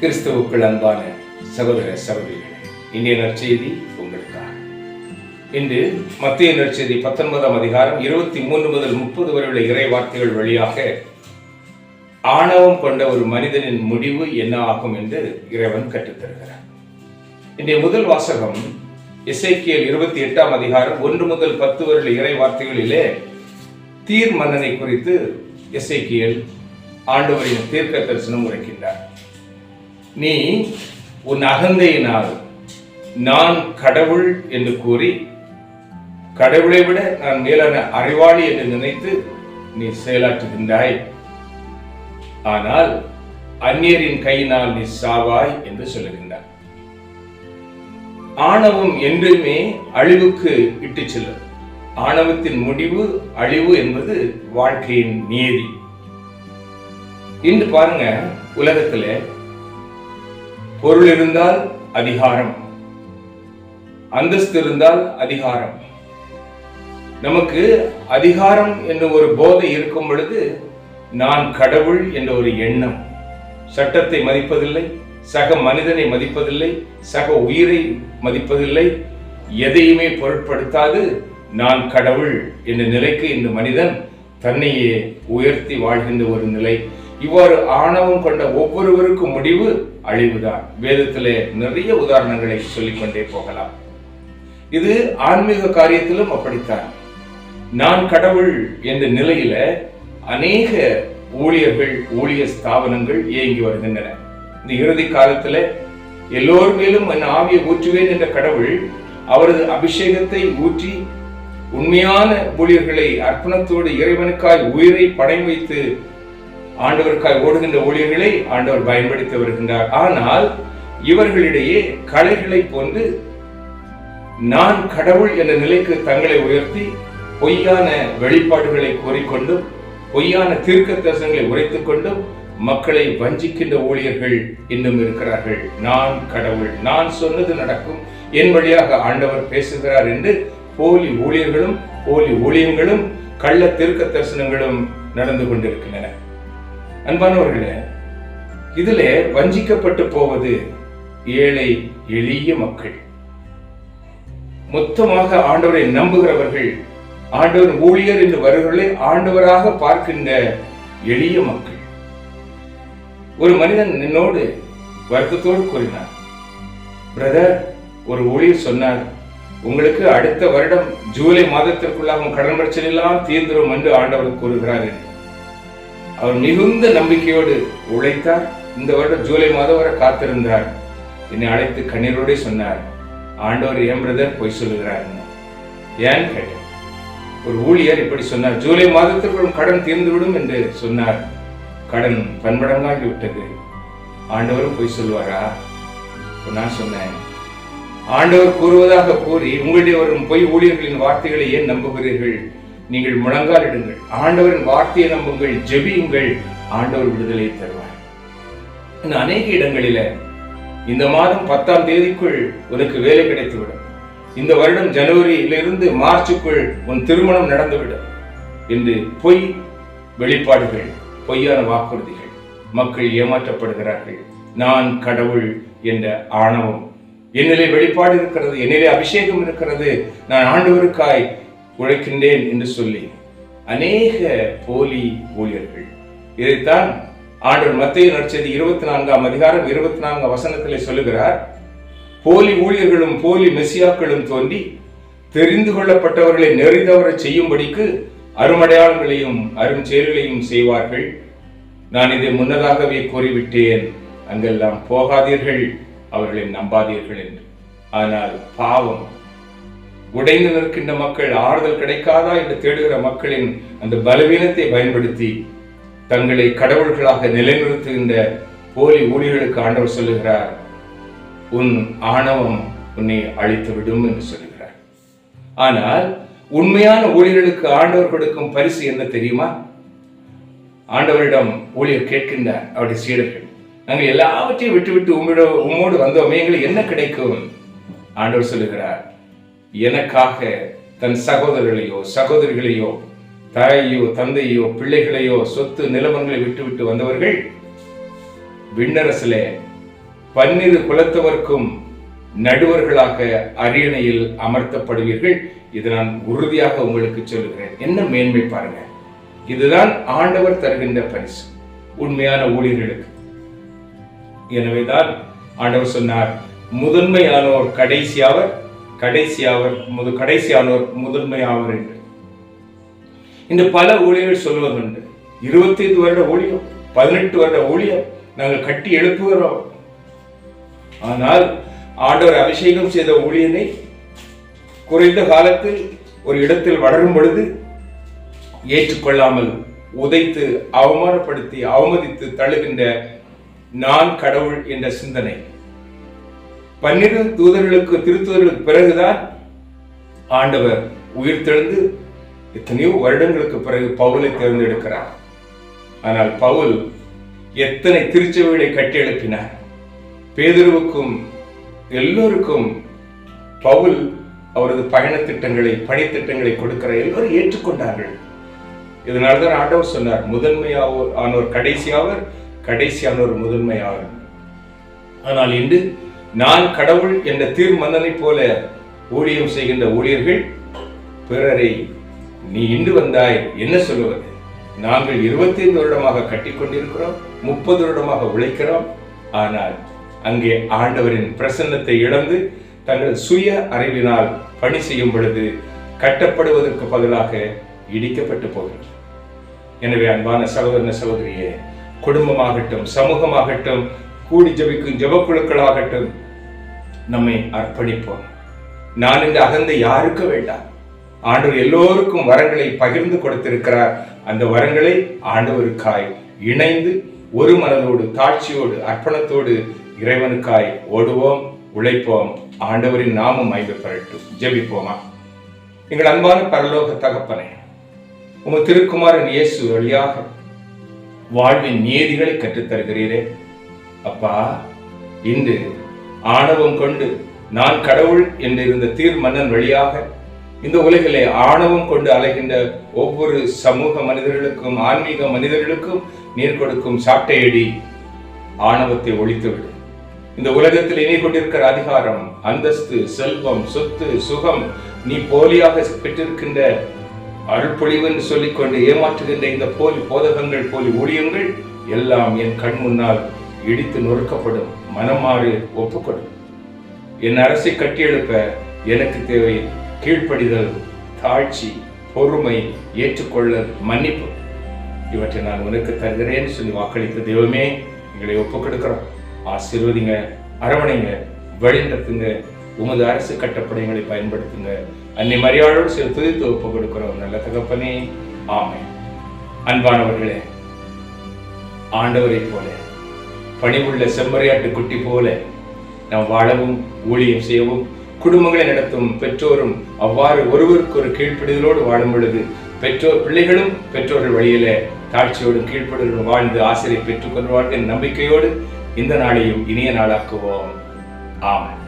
கிறிஸ்துவுக்குள் அன்பான சகோதர சகோதரிகளே இந்திய நற்செய்தி உங்களுக்காக. இன்று மத்திய நற்செய்தி பத்தொன்பதாம் அதிகாரம் இருபத்தி மூன்று முதல் முப்பது வரை உள்ள இறை வார்த்தைகள் வழியாக ஆணவம் கொண்ட ஒரு மனிதனின் முடிவு என்ன ஆகும் என்று இறைவன் கற்றுத்தருகிறார். இன்றைய முதல் வாசகம் இசைக்கியல் இருபத்தி எட்டாம் அதிகாரம் ஒன்று முதல் பத்து வருட இறை வார்த்தைகளிலே தீர் மன்னனை குறித்து இசைக்கியல் ஆண்டவரின் தீர்க்க தரிசனம் உரைக்கின்றார். நீ உன் அகந்தையினால் நான் கடவுள் என்று கூறி கடவுளை விட நான் மேலான அறிவாளி என்று நினைத்து நீ செயலாற்றுகின்றாய். ஆனால் அந்நியரின் கையினால் நீ சாவாய் என்று சொல்லுகின்றார். ஆணவம் என்றுமே அழிவுக்கு இட்டு செல்லும். ஆணவத்தின் முடிவு அழிவு என்பது வாழ்க்கையின் நியதி இன்று பாருங்க உலகத்துல பொருள் இருந்தால் அதிகாரம் அந்தஸ்து இருந்தால் அதிகாரம். நமக்கு அதிகாரம் என்ற ஒரு போதை இருக்கும் பொழுது நான் கடவுள் என்ற ஒரு எண்ணம். சட்டத்தை மதிப்பதில்லை சக மனிதனை மதிப்பதில்லை சக உயிரை மதிப்பதில்லை எதையுமே பொருட்படுத்தாது நான் கடவுள் என்ற நிலைக்கு இந்த மனிதன் தன்னையே உயர்த்தி வாழ்கின்ற ஒரு நிலை. இவ்வாறு ஆணவம் கொண்ட ஒவ்வொருவருக்கும் முடிவு அழிவுதான். வேதத்திலே நிறைய உதாரணங்களை சொல்லிக்கொண்டே போகலாம். இது ஆன்மீக காரியத்திலும் அப்படித்தான். நான் கடவுள் என்ற நிலையில அநேக ஊழியர்கள் ஊழிய ஸ்தாபனங்கள் இயங்கி வருகின்றன. இந்த இறுதி காலத்துல எல்லோர் மேலும் என் ஆவியை ஊற்றுவேன் என்ற கடவுள் அவரது அபிஷேகத்தை ஊற்றி உண்மையான ஊழியர்களை அர்ப்பணத்தோடு இறைவனுக்காய் உயிரை படை வைத்து ஆண்டவருக்காய் ஓடுகின்ற ஊழியர்களை ஆண்டவர் பயன்படுத்தி வருகின்றார். ஆனால் இவர்களிடையே கலைகளை போன்று நான் கடவுள் என்ற நிலைக்கு தங்களை உயர்த்தி பொய்யான வெளிப்பாடுகளை கூறிக்கொண்டும் பொய்யான தீர்க்க தரிசனங்களை உரைத்துக் கொண்டும் மக்களை வஞ்சிக்கின்ற ஊழியர்கள் இன்னும் இருக்கிறார்கள். நான் கடவுள் நான் சொன்னது நடக்கும். என் வழியாக ஆண்டவர் பேசுகிறார் என்று போலி ஊழியர்களும் போலி ஊழியங்களும் கள்ள தீர்க்க தரிசனங்களும் நடந்து கொண்டிருக்கின்றன. அன்பானவர்களே இதிலே வஞ்சிக்கப்பட்டு போவது ஏழை எளிய மக்கள். மொத்தமாக ஆண்டவரை நம்புகிறவர்கள் ஆண்டவர் ஊழியர் என்று வருகிறவர்களை ஆண்டவராக பார்க்கின்ற எளிய மக்கள். ஒரு மனிதன் என்னோடு வருத்தத்தோடு கூறினார். பிரதர் ஒரு ஊழியர் சொன்னார் உங்களுக்கு அடுத்த வருடம் ஜூலை மாதத்திற்குள்ளாக கடன் பிரச்சனை எல்லாம் தீர்ந்துடும் என்று ஆண்டவர் கூறுகிறார் என்று. அவர் மிகுந்த நம்பிக்கையோடு உழைத்தார். இந்த வருடம் ஜூலை மாதம் வரை காத்திருந்தார். என்னை அழைத்து கண்ணீரோடு சொன்னார். ஆண்டவர் ஏன் பிரதர் பொய் சொல்லுகிறார்? ஏன்? கேட்டேன். ஒரு ஊழியர் இப்படி சொன்னார் ஜூலை மாதத்திற்குள் கடன் தீர்ந்துவிடும் என்று சொன்னார். கடன் பன்மடங்காகி விட்டது ஆண்டவரும் பொய் சொல்லுவாரா? நான் சொன்னேன். ஆண்டவர் கூறுவதாக கூறி உங்களுடைய வரும் பொய் ஊழியர்களின் வார்த்தைகளை ஏன் நம்புகிறீர்கள்? நீங்கள் முழங்காலிடுங்கள் ஆண்டவரின் வார்த்தையை நம்புங்கள் ஜெபியுங்கள். ஆண்டவர் விடுதலை தருவார். இன்னும் அநேக இடங்களில இந்த மாதம் பத்தாம் தேதிக்குள் உனக்கு வேலை கிடைத்துவிடும். இந்த வருடம் ஜனவரியிலிருந்து மார்ச்சுக்குள் உன் திருமணம் நடந்துவிடும். என்று பொய் வெளிப்பாடுகள் பொய்யான வாக்குறுதிகள். மக்கள் ஏமாற்றப்படுகிறார்கள். நான் கடவுள் என்ற ஆணவம். என்னிலே வெளிப்பாடு இருக்கிறது என்னிலே அபிஷேகம் இருக்கிறது. நான் ஆண்டவருக்காய் உழைக்கின்றேன் என்று சொல்லி அநேக போலி ஊழியர்கள். இதைத்தான் ஆண்டவர் மத்திய நடிச்சது இருபத்தி நான்காம் அதிகாரம் இருபத்தி நான்காம் வசனத்திலே சொல்லுகிறார். போலி ஊழியர்களும் போலி மெசியாக்களும் தோன்றி தெரிந்து கொள்ளப்பட்டவர்களை நெறிதவரச் செய்யும்படிக்கு அருமடையாளங்களையும் அரும் செயல்களையும் செய்வார்கள். நான் இதை முன்னதாகவே கூறிவிட்டேன். அங்கெல்லாம் போகாதீர்கள். அவர்களை நம்பாதீர்கள் என்று. ஆனால் பாவம். உடைந்து நிற்கின்ற மக்கள் ஆறுதல் கிடைக்காதா என்று தேடுகிற மக்களின் அந்த பலவீனத்தை பயன்படுத்தி தங்களை கடவுள்களாக நிலைநிறுத்துகின்ற போலி ஊழியர்களுக்கு ஆண்டவர் சொல்லுகிறார். உன் ஆணவம் உன்னை அழித்து விடும் என்று சொல்லுகிறார். ஆனால் உண்மையான ஊழியர்களுக்கு ஆண்டவர் கொடுக்கும் பரிசு என்ன தெரியுமா? ஆண்டவரிடம் ஊழியர் கேட்கின்றார் அவருடைய சீடர்கள் நாங்கள் எல்லாவற்றையும் விட்டுவிட்டு உம்மிட உம்மோடு வந்தோமே எங்களுக்கு என்ன கிடைக்கும்? ஆண்டவர் சொல்லுகிறார் எனக்காக தன் சகோதரர்களையோ சகோதரிகளையோ தாயையோ தந்தையோ பிள்ளைகளையோ சொத்து நிலவங்களை விட்டுவிட்டு வந்தவர்கள் விண்ணரசிலே பன்னிரு குலத்தவர்க்கும் நடுவர்களாக அரியணையில் அமர்த்தப்படுவீர்கள். இது நான் உறுதியாக உங்களுக்கு சொல்லுகிறேன். என்ன மேன்மை பாருங்க. இதுதான் ஆண்டவர் தருகின்ற பரிசு. உண்மையான ஊழியர்களுக்கு. எனவேதான் ஆண்டவர் சொன்னார் முதன்மையானோர் கடைசியாவர் கடைசியாவர் முது கடைசியானோர் முதன்மையாவர் என்று. இன்று பல ஊழியர்கள் சொல்வதுண்டு இருபத்தி ஐந்து வருட ஊழியம் பதினெட்டு வருட ஊழியம் நாங்கள் கட்டி எழுப்புகிறோம். ஆனால் ஆண்டவர் அபிஷேகம் செய்த ஊழியனை குறைந்த காலத்தில் ஒரு இடத்தில் வளரும் பொழுது ஏற்றுக்கொள்ளாமல் உதைத்து அவமானப்படுத்தி அவமதித்து தழுகின்ற நான் கடவுள் என்ற சிந்தனை. பன்னிரு தூதர்களுக்கு திருத்தூதர்களுக்கு பிறகுதான் ஆண்டவர் உயிர்த்தெழுந்து எத்தனையோ வருடங்களுக்கு பிறகு பவுலை தேர்ந்தெடுக்கிறார். ஆனால் பவுல் எத்தனை திருச்சபைகளை கட்டி எழுப்பினார் பேதுருவுக்கும் எல்லோருக்கும் பவுல் அவரது பயண திட்டங்களை பணித்திட்டங்களை கொடுக்கிற எல்லோரும் ஏற்றுக்கொண்டார்கள். இதனால்தான் ஆண்டவர் சொன்னார் முதன்மையாவோர் ஆனோர் கடைசியாவர் கடைசியானோர் முதன்மையாவர் ஆனால் இன்று நான் கடவுள் என்ற தீர்மன்னனை போல ஊழியம் செய்கின்ற ஊழியர்கள் பிறரை நீ இன்று வந்தாய் என்ன சொல்லுவது? நாங்கள் இருபத்தைந்து வருடமாக கட்டிக்கொண்டிருக்கிறோம் முப்பது வருடமாக உழைக்கிறோம் ஆனால் அங்கே ஆண்டவரின் பிரசன்னத்தை இழந்து தங்கள் சுய அறிவினால் பணி செய்யும் பொழுது கட்டப்படுவதற்கு பதிலாக இடிக்கப்பட்டு போகிறது. எனவே அன்பான சகோதரன சகோதரியே குடும்பமாகட்டும் சமூகமாகட்டும் கூடி ஜபிக்கும் ஜபக்குழுக்களாகட்டும் நம்மை அர்ப்பணிப்போம். நான் இந்த அகந்தை யாருக்கு வேண்டாம். ஆண்டவர் எல்லோருக்கும் வரங்களை பகிர்ந்து கொடுத்திருக்கிறார். அந்த வரங்களை ஆண்டவருக்காய் இணைந்து ஒரு மனதோடு தாட்சியோடு அர்ப்பணத்தோடு இறைவனுக்காய் ஓடுவோம் உழைப்போம். ஆண்டவரின் நாமம் ஐந்து ஜெபிப்போமா? எங்கள் அன்பான பரலோக தகப்பனே உமது திருக்குமாரன் இயேசு வழியாக வாழ்வின் நியதிகளை கற்றுத்தருகிறீரே. அப்பா இன்று ஆணவம் கொண்டு நான் கடவுள் என்று இருந்த தீர் மன்னன் வழியாக இந்த உலகிலே ஆணவம் கொண்டு அலைகின்ற ஒவ்வொரு சமூக மனிதர்களுக்கும் ஆன்மீக மனிதர்களுக்கும் நீர் கொடுக்கும் சாட்டையடி ஆணவத்தை ஒழித்துவிடும் இந்த உலகத்தில் இணை கொண்டிருக்கிற அதிகாரம் அந்தஸ்து செல்வம் சொத்து சுகம் நீ போலியாக பெற்றிருக்கின்ற அருள்பொழிவு என்று சொல்லிக்கொண்டு ஏமாற்றுகின்ற இந்த போலி போதகங்கள் போலி ஊழியங்கள் எல்லாம் என் கண் முன்னால் இடித்து நொறுக்கப்படும். மனமாறு ஒப்புக்கொடும் என் அரசை கட்டியெழுப்ப எனக்கு தேவை கீழ்ப்படிதல் தாழ்ச்சி பொறுமை ஏற்றுக்கொள்ளல் மன்னிப்பு. இவற்றை நான் உனக்கு தருகிறேன்னு சொல்லி வாக்களித்த தெய்வமே எங்களை ஒப்புக் கொடுக்கிறோம் ஆசீர்வதிங்க அரவணைங்க வழிநடத்துங்க உமது அரசு கட்டப்படைகளை பயன்படுத்துங்க. அன்னை மரியாதையோடு சில துதித்து ஒப்புக் கொடுக்கிறோம் நல்ல தகப்பனே ஆமை அன்பானவர்களே ஆண்டவரை போல பணிவுள்ள செம்மறியாட்டு குட்டி போல நாம் வாழவும் ஊழியம் செய்யவும் குடும்பங்களை நடத்தும் பெற்றோரும் அவ்வாறு ஒருவருக்கு ஒரு கீழ்ப்பிடுதலோடு வாழும் பொழுது பெற்றோர் பிள்ளைகளும் பெற்றோர்கள் வழியில தாட்சியோடும் கீழ்ப்படுதலும் வாழ்ந்து ஆசிரியை பெற்றுக்கொள்வார்கள் நம்பிக்கையோடு இந்த நாளையும் இனிய நாளாக்குவோம். ஆமாம்